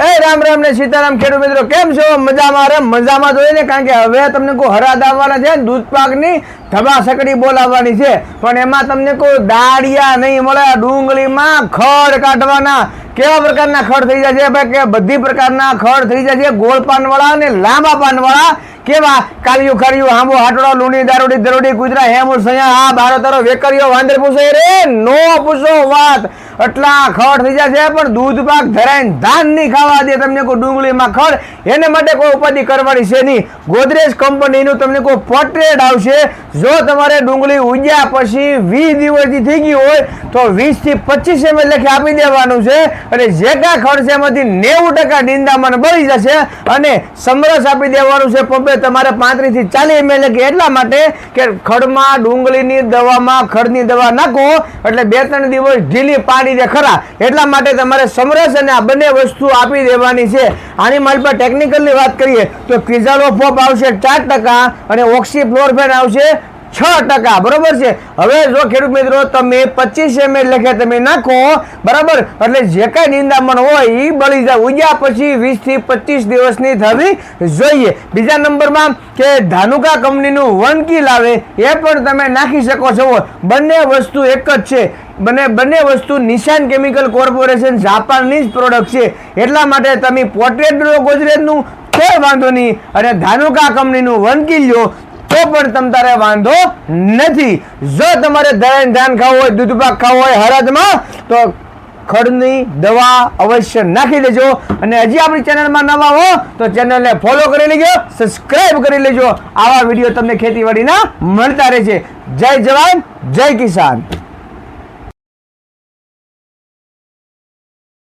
એ રામ રામ ને સીતારામ ખેડૂત મિત્રો, કેમ છો? મજામાં રે મજામાં જોઈએ ને? કારણ કે હવે તમને કોઈ હરાદ આવવાના છે દૂધ પાકની ધબાસકડી બોલાવવાની છે. પણ એમાં તમને કોઈ દાળિયા નહીં મળે, ડુંગળીમાં ખડ કાઢવાના. કેવા પ્રકારના ખડ થઈ જાય છે? ભાઈ, કે બધી પ્રકારના ખડ થઈ જાય છે. ગોળ પાનવાળા અને લાંબા પાનવાળા. કેવા કાલિયું ખરિયું હામો હાટડો, લૂણી, દારૂડી, દરોડી, કુતરા, હેમુ, સયા આ બારો, તારો, વેકરીઓ, વાંદર પૂછે રે, નો પૂછો વાત. એટલા ખડ થઈ છે, પણ દૂધ પાક ધરાઈને ધાન નહીં ખાવા દે. તમને કોઈ ડુંગળીમાં ખડ, એને માટે કોઈ ઉપાધિ કરવાની છે નહીં. ગોદરેજ કંપનીનું તમને કોઈ પોર્ટ્રેટ આવશે. જો તમારે ડુંગળી ઉગ્યા પછી વીસ દિવસથી થઈ ગઈ હોય, તો વીસથી પચીસ એમ લખી આપી દેવાનું છે. અને જે કાંઈ ખડ છે એમાંથી નેવું ટકા નિંદામાં બળી જશે અને સમરસ આપી દેવાનું છે પંપે તમારે પાંત્રીસથી ચાલીસ એમએલ કે એટલા માટે કે ખડમાં, ડુંગળીની દવામાં, ખડની દવા નાખો, એટલે બે ત્રણ દિવસ ઢીલી પાડી દે ખરા. એટલા માટે તમારે સમરસ અને આ બંને વસ્તુ આપી દેવાની છે. આની મારી પર ટેકનિકલની વાત કરીએ, તો ક્રિઝાલો પોપ આવશે ચાર ટકા અને ઓક્સી ફ્લોરફેન આવશે છ ટકા, બરોબર છે? હવે જો ખેડૂત મિત્રો, તમે પચીસ એમ લખે તમે નાખો, બરાબર? એટલે જે કાંઈ નિંદામણ હોય એ બળી જાય. ઉગ્યા પછી વીસથી પચીસ દિવસની થવી જોઈએ. બીજા નંબરમાં કે ધાનુકા કંપનીનું વનકી લાવે, એ પણ તમે નાખી શકો છો. બંને વસ્તુ એક જ છે. બંને બંને વસ્તુ નિશાન કેમિકલ કોર્પોરેશન જાપાનની જ પ્રોડક્ટ છે. એટલા માટે તમે પોર્ટ્રેટ ગોદરેજનું, કોઈ વાંધો નહીં. અને ધાનુકા કંપનીનું વનકી લો તો પણ તમ તારે વાંધો નથી. જો તમારે ધરાઈને ધાન ખાવું હોય, દૂધ પાક ખાવું હોય, હળદમાં, તો ખડની દવા અવશ્ય નાખી દેજો. અને હજી આપણી ચેનલમાં નવા હો, તો ચેનલને ફોલો કરી લેજો સબસ્ક્રાઇબ કરી લેજો. આવા વીડિયો તમને ખેતીવાડીના મળતા રહેશે. જય જવાન, જય કિસાન.